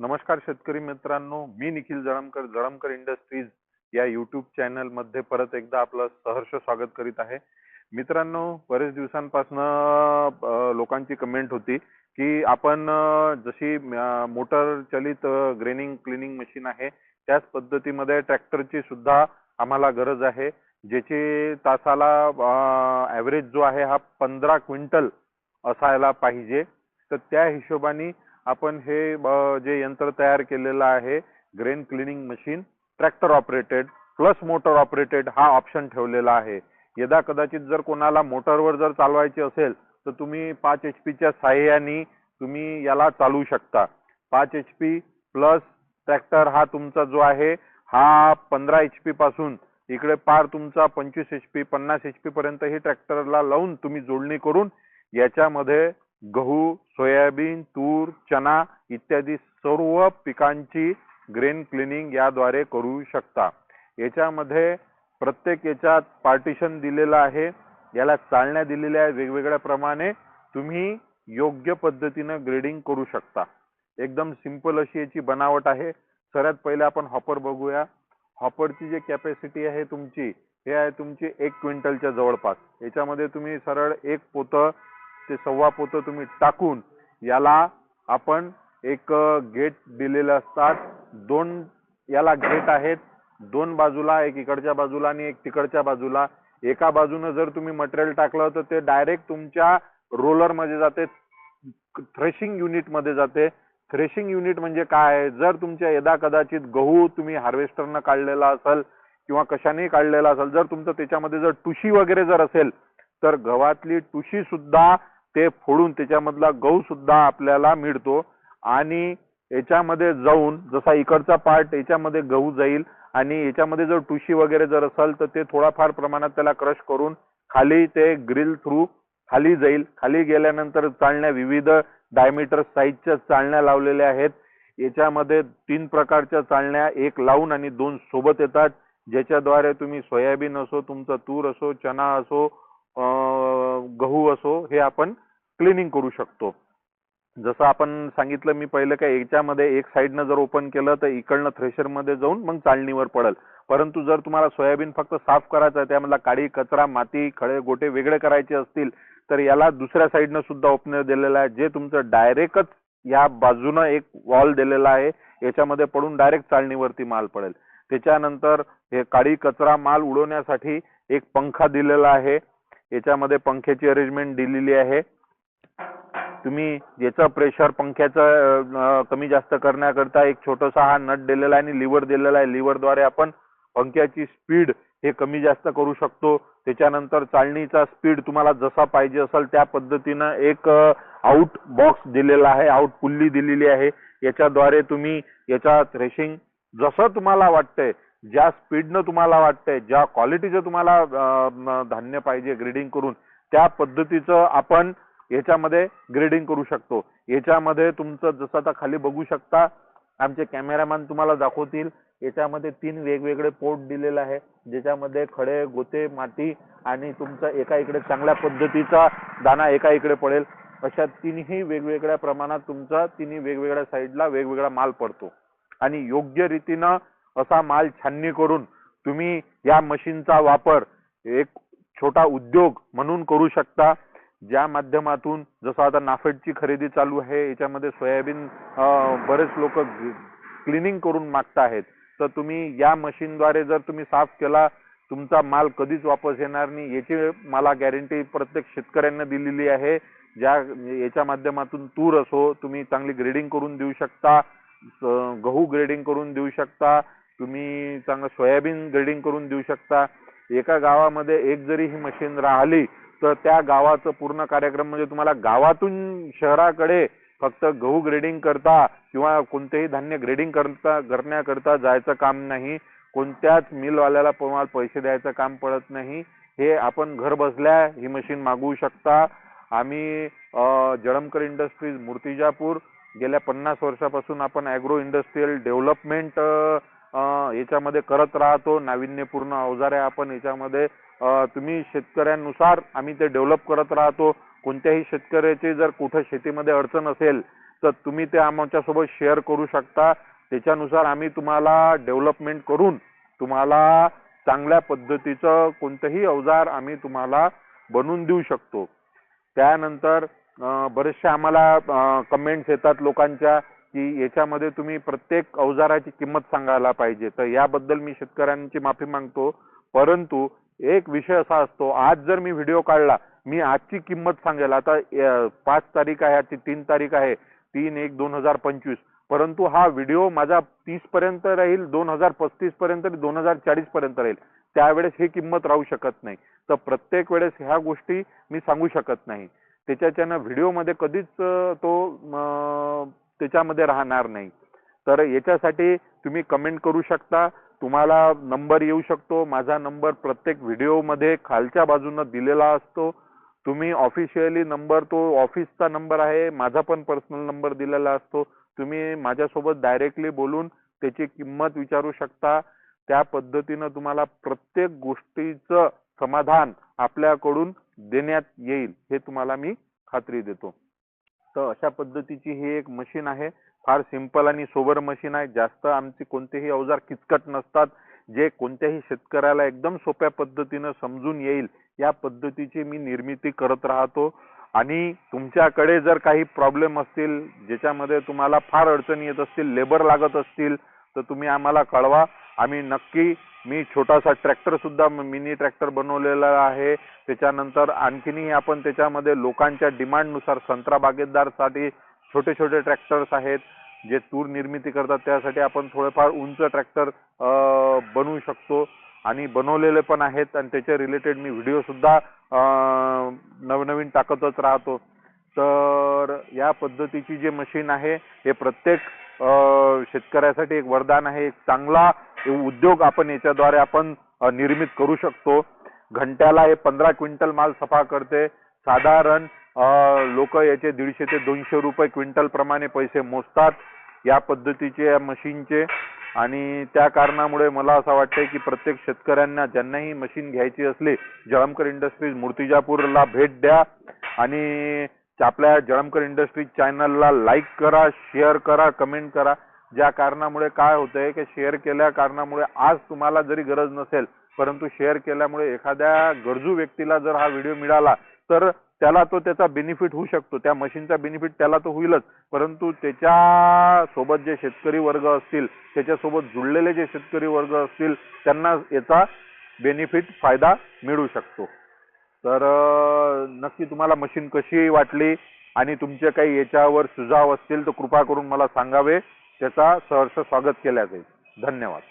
नमस्कार शेतकरी मित्रांनो मी निखिल जळमकर जळमकर इंडस्ट्रीज या युट्यूब चॅनलमध्ये परत एकदा आपलं सहर्ष स्वागत करीत आहे. मित्रांनो बरेच दिवसांपासून लोकांची कमेंट होती की आपण जशी मोटर चलित ग्रेनिंग क्लिनिंग मशीन आहे त्याच पद्धतीमध्ये ट्रॅक्टरची सुद्धा आम्हाला गरज आहे ज्याची तासाला ॲव्हरेज जो आहे हा पंधरा क्विंटल असायला पाहिजे. तर त्या हिशोबाने आपण हे जे यंत्र तयार केलेलं आहे grain cleaning machine tractor operated plus motor operated हा ऑप्शन ठेवलेला आहे. यदा कदाचित जर कोणाला मोटरवर जर चालवायची असेल तर तुम्ही पाच एच पीच्या साह्याने तुम्ही याला चालवू शकता. पाच एच पी प्लस ट्रॅक्टर हा तुमचा जो आहे हा पंधरा एच पी पासून इकडे पार तुमचा पंचवीस एच पी पन्नास एच पी पर्यंत ही ट्रॅक्टरला लावून तुम्ही जोडणी करून याच्यामध्ये गहू सोयाबीन तूर चना इत्यादी सर्व पिकांची ग्रेन क्लिनिंग याद्वारे करू शकता. याच्यामध्ये प्रत्येक याच्यात पार्टिशन दिलेलं आहे. याला चालण्या दिलेल्या आहेत वेगवेगळ्या प्रमाणे. तुम्ही योग्य पद्धतीनं ग्रेडिंग करू शकता. एकदम सिंपल अशी याची बनावट आहे. सर्वात पहिले आपण हॉपर बघूया. हॉपरची जी कॅपॅसिटी आहे तुमची हे आहे तुमची एक क्विंटलच्या जवळपास. याच्यामध्ये तुम्ही सरळ एक पोतं ते सव्वा पोतं तुम्ही टाकून याला आपण एक गेट दिलेले असतात. दोन याला गेट आहेत. दोन बाजूला एक इकडच्या बाजूला आणि एक तिकडच्या बाजूला. एका बाजूनं जर तुम्ही मटेरियल टाकलं तर ते डायरेक्ट तुमच्या रोलरमध्ये जाते. थ्रेशिंग युनिटमध्ये जाते. थ्रेशिंग युनिट म्हणजे काय? आहे? जर तुमच्या यदा कदाचित गहू तुम्ही हार्वेस्टरनं काढलेला असेल किंवा कशानेही काढलेला असेल जर तुमचं त्याच्यामध्ये जर टुशी वगैरे जर असेल तर गव्हातली टुशी सुद्धा ते फोडून त्याच्यामधला गहू सुद्धा आपल्याला मिळतो. आणि याच्यामध्ये जाऊन जसा इकडचा पार्ट याच्यामध्ये गहू जाईल आणि याच्यामध्ये जर टुशी वगैरे जर असेल तर ते थोडाफार प्रमाणात त्याला क्रश करून खाली ते ग्रिल थ्रू खाली जाईल. खाली गेल्यानंतर चालण्या विविध डायमीटर साईजच्या चालण्या लावलेल्या आहेत. याच्यामध्ये तीन प्रकारच्या चालण्या एक लावून आणि दोन सोबत येतात. ज्याच्याद्वारे तुम्ही सोयाबीन असो तुमचं तूर असो चना असो गहू असो हे आपण क्लिनिंग करू शकतो. जसं आपण सांगितलं मी पहिलं काय याच्यामध्ये एक साईडनं जर ओपन केलं तर इकडनं थ्रेशरमध्ये जाऊन मग चालणीवर पडेल. परंतु जर तुम्हाला सोयाबीन फक्त साफ करायचं आहे त्यामधला काळी कचरा माती खळे गोटे वेगळे करायचे असतील तर याला दुसऱ्या साईडनं सुद्धा ओपनर दिलेलं आहे जे तुमचं डायरेक्टच या बाजूनं एक वॉल दिलेला आहे याच्यामध्ये पडून डायरेक्ट चालणीवरती माल पडेल. त्याच्यानंतर हे काळी कचरा माल उडवण्यासाठी एक पंखा दिलेला आहे. याच्यामध्ये पंख्याची अरेंजमेंट दिलेली आहे. तुम्ही याचं प्रेशर पंख्याचं कमी जास्त करण्याकरता एक छोटासा हा नट दिलेला आहे आणि लिव्हर दिलेला आहे. लिव्हरद्वारे आपण पंख्याची स्पीड हे कमी जास्त करू शकतो. त्याच्यानंतर चालणीचा स्पीड तुम्हाला जसा पाहिजे असेल त्या पद्धतीनं एक आउट बॉक्स दिलेला आहे. आउट पुल्ली दिलेली आहे. याच्याद्वारे तुम्ही याचा थ्रेशिंग जसं तुम्हाला वाटतंय ज्या स्पीडनं तुम्हाला वाटतंय ज्या क्वालिटीचं तुम्हाला धान्य पाहिजे ग्रेडिंग करून त्या पद्धतीचं आपण याच्यामध्ये ग्रेडिंग करू शकतो. याच्यामध्ये तुमचं जसं आता खाली बघू शकता आमचे कॅमेरामॅन तुम्हाला दाखवतील याच्यामध्ये तीन वेगवेगळे पोर्ट दिलेले आहे ज्याच्यामध्ये खडे गोते माती आणि तुमचा एका इकडे चांगल्या पद्धतीचा दाना एका इकडे पडेल. अशा तिन्ही वेगवेगळ्या प्रमाणात तुमचा तिन्ही वेगवेगळ्या साईडला वेगवेगळा माल पडतो. आणि योग्य रीतीनं असा माल छाननी करून तुम्ही या मशीनचा वापर एक छोटा उद्योग म्हणून करू शकता. ज्या माध्यमातून जसं आता नाफेडची खरेदी चालू आहे याच्यामध्ये सोयाबीन बरेच लोक क्लिनिंग करून मागत आहेत. तर तुम्ही या मशीनद्वारे जर तुम्ही साफ केला तुमचा माल कधीच वापस येणार नाही. याची मला गॅरंटी प्रत्येक शेतकऱ्यांना दिलेली आहे. ज्या याच्या माध्यमातून तूर असो तुम्ही चांगली ग्रेडिंग करून देऊ शकता. गहू ग्रेडिंग करून देऊ शकता. तुम्ही चांगलं सोयाबीन ग्रेडिंग करून देऊ शकता. एका गावामध्ये एक जरी ही मशीन राहिली तर त्या गावाचं पूर्ण कार्यक्रम म्हणजे तुम्हाला गावातून शहराकडे फक्त गहू ग्रेडिंग करता किंवा कोणतेही धान्य ग्रेडिंग करता करण्याकरता जायचं काम नाही. कोणत्याच मिलवाल्याला तुम्हाला पैसे द्यायचं काम पडत नाही. हे आपण घर बसल्या ही मशीन मागवू शकता. आम्ही जळमकर इंडस्ट्रीज मूर्तिजापूर गेल्या पन्नास वर्षापासून आपण ॲग्रो इंडस्ट्रीयल डेव्हलपमेंट याच्यामध्ये करत राहतो. नाविन्यपूर्ण अवजारे आपण याच्यामध्ये तुम्ही शेतकऱ्यांनुसार आम्ही ते डेव्हलप करत राहतो. कोणत्याही शेतकऱ्याची जर कुठं शेतीमध्ये अडचण असेल तर तुम्ही ते आमच्यासोबत शेअर करू शकता. त्याच्यानुसार आम्ही तुम्हाला डेव्हलपमेंट करून तुम्हाला चांगल्या पद्धतीचं कोणतंही अवजार आम्ही तुम्हाला बनवून देऊ शकतो. त्यानंतर बरेचशा बरेचसे आम्हाला कमेंट्स येतात लोकांच्या. की याच्यामध्ये तुम्ही प्रत्येक अवजाराची किंमत सांगायला पाहिजे. तर याबद्दल मी शेतकऱ्यांची माफी मागतो. परंतु एक विषय असा असतो आज जर मी व्हिडिओ काढला मी आजची किंमत सांगेल. आता पाच तारीख आहे आजची तीन तारीख आहे तीन एक दोन हजार पंचवीस. परंतु हा व्हिडिओ माझा तीस पर्यंत राहील दोन हजार पस्तीस पर्यंत दोन हजार चाळीस पर्यंत राहील. त्यावेळेस ही किंमत राहू शकत नाही. तर प्रत्येक वेळेस ह्या गोष्टी मी सांगू शकत नाही. त्याच्याच्यानं व्हिडिओमध्ये कधीच तो त्याच्यामध्ये राहणार नाही. तर याच्यासाठी तुम्ही कमेंट करू शकता. तुम्हाला नंबर येऊ शकतो. माझा नंबर प्रत्येक व्हिडिओमध्ये खालच्या बाजूनं दिलेला असतो. तुम्ही ऑफिशियली नंबर तो ऑफिसचा नंबर आहे. माझा पण पर्सनल नंबर दिलेला असतो. तुम्ही माझ्यासोबत डायरेक्टली बोलून त्याची किंमत विचारू शकता. त्या पद्धतीनं तुम्हाला प्रत्येक गोष्टीचं समाधान आपल्याकडून देण्यात येईल हे तुम्हाला मी खात्री देतो. तर अशा पद्धतीची ही एक मशीन आहे. फार सिंपल आणि सोबर मशीन आहे. जास्त आमचे कोणतेही अवजार किचकट नसतात. जे कोणत्याही शेतकऱ्याला एकदम सोप्या पद्धतीनं समजून येईल या पद्धतीची मी निर्मिती करत राहतो. आणि तुमच्याकडे जर काही प्रॉब्लेम असतील ज्याच्यामध्ये तुम्हाला फार अडचणी येत असतील लेबर लागत असतील तर तुम्ही आम्हाला कळवा. आम्ही नक्की मी छोटासा ट्रॅक्टर सुद्धा मिनी ट्रॅक्टर बनवलेला आहे. त्याच्यानंतर आणखीनही आपण त्याच्यामध्ये लोकांच्या डिमांडनुसार संत्रा बागेतदारसाठी छोटे छोटे ट्रॅक्टर्स आहेत जे तूर निर्मिती करतात. त्यासाठी आपण थोडेफार उंच ट्रॅक्टर बनवू शकतो. आणि बनवलेले पण आहेत आणि त्याच्या रिलेटेड मी व्हिडिओ सुद्धा नवनवीन टाकतच राहतो. तर या पद्धतीची जे मशीन आहे हे प्रत्येक शेतकऱ्यासाठी एक वरदान आहे. एक चांगला उद्योग आपण याच्याद्वारे आपण निर्मित करू शकतो. घंट्याला हे पंधरा क्विंटल माल सफा करते. साधारण लोक याचे दीडशे ते दोनशे रुपये क्विंटल प्रमाणे पैसे मोजतात या पद्धतीचे या मशीनचे. आणि त्या कारणामुळे मला असं वाटतंय की प्रत्येक शेतकऱ्यांना ज्यांनाही मशीन घ्यायची असली जळमकर इंडस्ट्रीज मूर्तिजापूरला भेट द्या. आणि आपल्या जळमकर इंडस्ट्रीज चॅनलला लाईक करा शेअर करा कमेंट करा. ज्या कारणामुळे काय होतंय की शेअर केल्या कारणामुळे आज तुम्हाला जरी गरज नसेल परंतु शेअर केल्यामुळे एखाद्या गरजू व्यक्तीला जर हा व्हिडिओ मिळाला तर त्याला तो त्याचा बेनिफिट होऊ शकतो. त्या मशीनचा बेनिफिट त्याला तो होईलच. परंतु त्याच्या सोबत जे शेतकरी वर्ग असतील त्याच्यासोबत जुळलेले जे शेतकरी वर्ग असतील त्यांना याचा बेनिफिट फायदा मिळू शकतो. तर नक्की तुम्हाला मशीन कशी वाटली आणि तुमचे काही याच्यावर सुझाव असतील तर कृपा करून मला सांगावे. त्याचा सहर्ष स्वागत केल्या जाईल धन्यवाद.